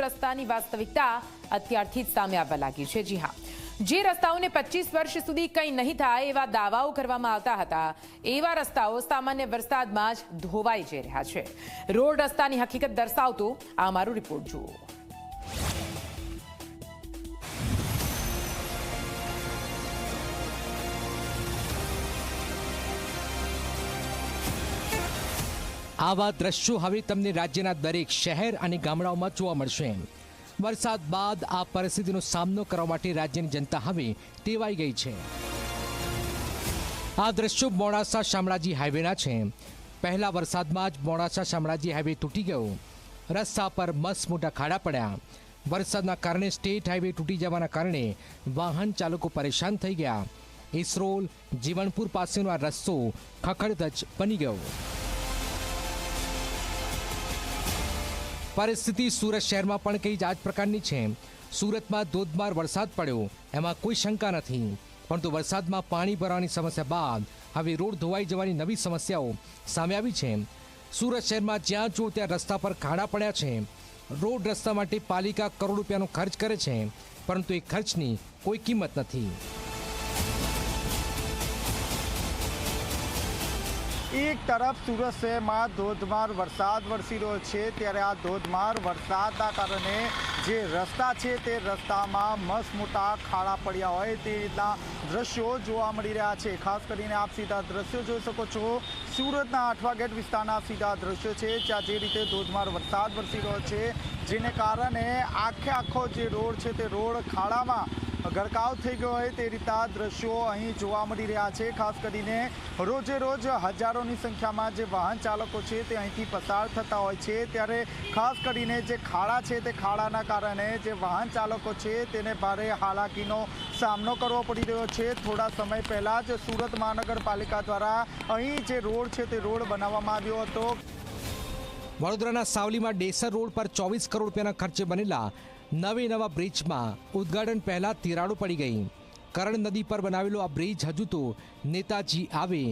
રસ્તાની વાસ્તવિકતા અત્યારથી જ સામે આવવા લાગી છે. જી હા. જે રસ્તાઓને પચીસ વર્ષ સુધી કંઈ નહીં થાય એવા દાવાઓ કરવામાં આવતા હતા. એવા રસ્તાઓ સામાન્ય વરસાદમાં જ ધોવાઈ જઈ રહ્યા છે. રોડ રસ્તાની હકીકત દર્શાવતો આ અમારો રિપોર્ટ જુઓ. આવા દ્રશ્યો હવે તમને રાજ્યના દરેક શહેર અને ગામડાઓમાં જોવા મળશે. વરસાદ બાદ આ પરિસ્થિતિનો સામનો કરવા માટે રાજ્યની જનતા હવે ટેવાઈ ગઈ છે. આ દ્રશ્યો મોડાસા શામળાજી હાઈવેના છે. પહેલા વરસાદમાં જ મોડાસા શામળાજી હાઈવે તૂટી ગયો. રસ્તા પર મસ્ત મોટા ખાડા પડ્યા. વરસાદના કારણે સ્ટેટ હાઈવે તૂટી જવાના કારણે વાહન ચાલકો પરેશાન થઈ ગયા. ઇસરોલ જીવણપુર પાસેનો આ રસ્તો ખખડધજ બની ગયો. પરિસ્થિતિ સુરત શહેરમાં પણ કંઈ જ આ જ પ્રકારની છે. સુરતમાં ધોધમાર વરસાદ પડ્યો. એમાં કોઈ શંકા નથી. પરંતુ વરસાદમાં પાણી ભરવાની સમસ્યા બાદ હવે રોડ ધોવાઈ જવાની નવી સમસ્યાઓ સામે આવી છે. સુરત શહેરમાં જ્યાં જો ત્યાં રસ્તા પર ખાડા પડ્યા છે. રોડ રસ્તા માટે પાલિકા કરોડ રૂપિયાનો ખર્ચ કરે છે. પરંતુ એ ખર્ચની કોઈ કિંમત નથી. એક તરફ સુરત શહેરમાં ધોધમાર વરસાદ વરસી રહ્યો છે, ત્યારે આ ધોધમાર વરસાદના કારણે જે રસ્તા છે તે રસ્તામાં મસ્ત મોટા ખાડા પડ્યા હોય તે રીતના દ્રશ્યો જોવા મળી રહ્યા છે. ખાસ કરીને આપ સીધા દ્રશ્યો જોઈ શકો છો. સુરતના આઠવા ગેટ વિસ્તારના સીધા દ્રશ્યો છે, જ્યાં જે રીતે ધોધમાર વરસાદ વરસી રહ્યો છે, જેને કારણે આખે આખો જે રોડ છે તે રોડ ખાડામાં ગરકાવ થઈ ગયો હોય તે રીતના દ્રશ્યો અહીં જોવા મળી રહ્યા છે. ખાસ કરીને રોજે રોજ હજારોની સંખ્યામાં જે વાહન ચાલકો છે તે અહીંથી પસાર થતા હોય છે. ત્યારે ખાસ કરીને જે ખાડા છે તે ખાડાના કારણે જે વાહન ચાલકો છે તેને ભારે હાલાકીનો સામનો કરવો પડી રહ્યો છે. થોડા સમય પહેલાં જ સુરત મહાનગરપાલિકા દ્વારા અહીં જે રોડ છે તે રોડ બનાવવામાં આવ્યો હતો. વડોદરાના સાવલીમાં ડેસર રોડ પર ચોવીસ કરોડ રૂપિયાના ખર્ચે બનેલા નવે નવા બ્રિજમાં ઉદ્ઘાટન પહેલાં તિરાડો પડી ગઈ. કરણ નદી પર બનાવેલો આ બ્રિજ હજુ તો નેતાજી આવે,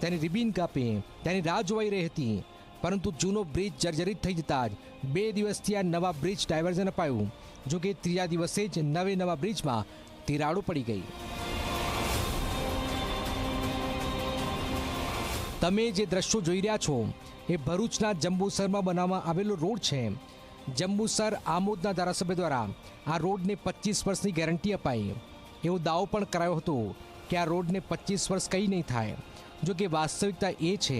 તેની રિબિન કાપે, તેની રાહ જોવાઈ રહી હતી. પરંતુ જૂનો બ્રિજ જર્જરિત થઈ જતા જ બે દિવસથી આ નવા બ્રિજ ડાયવર્ઝન અપાયું જોકે ત્રીજા દિવસે જ નવે નવા બ્રિજમાં તિરાડો પડી ગઈ. તમે જે દ્રશ્યો જોઈ રહ્યા છો, એ ભરૂચના જંબુસરમાં બનાવવામાં આવેલો રોડ છે. જંબુસર આમોદના ધારાસભ્ય દ્વારા આ રોડને પચીસ વર્ષની ગેરંટી અપાઈ. એવો દાવો પણ કરાયો હતો કે આ રોડને પચીસ વર્ષ કંઈ નહીં થાય. જો કે વાસ્તવિકતા એ છે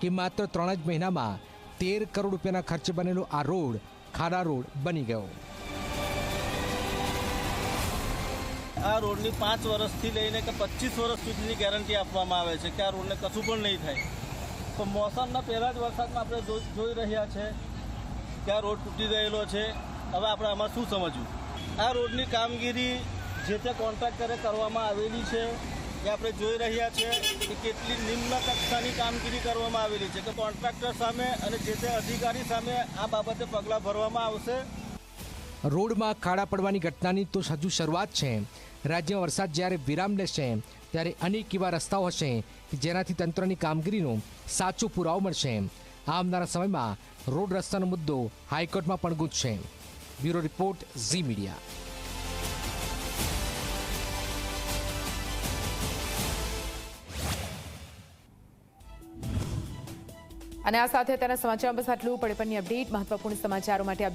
કે માત્ર ત્રણ જ મહિનામાં તેર કરોડ રૂપિયાના ખર્ચે બનેલો આ રોડ, ખાડા રોડ બની ગયો. આ રોડની પાંચ વર્ષથી લઈને કે પચીસ વર્ષ સુધીની ગેરંટી આપવામાં આવે છે કે આ રોડને કશું પણ નહીં થાય. તો મોસમના પહેલા જ વરસાદમાં આપણે જોઈ રહ્યા છે આ રોડ તૂટી ગયેલો છે? હવે આપણે આમાં શું સમજવું? આ રોડની કામગીરી જે તે કોન્ટ્રાક્ટરે કરવામાં આવેલી છે, એ આપણે જોઈ રહ્યા છે કે કેટલી નિમ્ન કક્ષાની કામગીરી કરવામાં આવેલી છે, કે કોન્ટ્રાક્ટર સામે અને જે તે અધિકારી સામે આ બાબતે પગલાં ભરવામાં આવશે. રોડમાં ખાડા પડવાની ઘટનાની તો હજુ શરૂઆત છે. રાજ્યમાં વરસાદ જ્યારે વિરામ લેશે, ત્યારે અનેક એવા રસ્તાઓ હશે જેનાથી તંત્રની કામગીરીનો સાચો પુરાવો મળશે. આવનારા સમયમાં રોડ રસ્તાનો મુદ્દો હાઈકોર્ટમાં પણ ગુજશે. Bureau report, Zee Media. અને આ સાથે અત્યારના સમાચારમાં બસ આટલું. પડે પણની અપડેટ, મહત્વપૂર્ણ સમાચારો માટે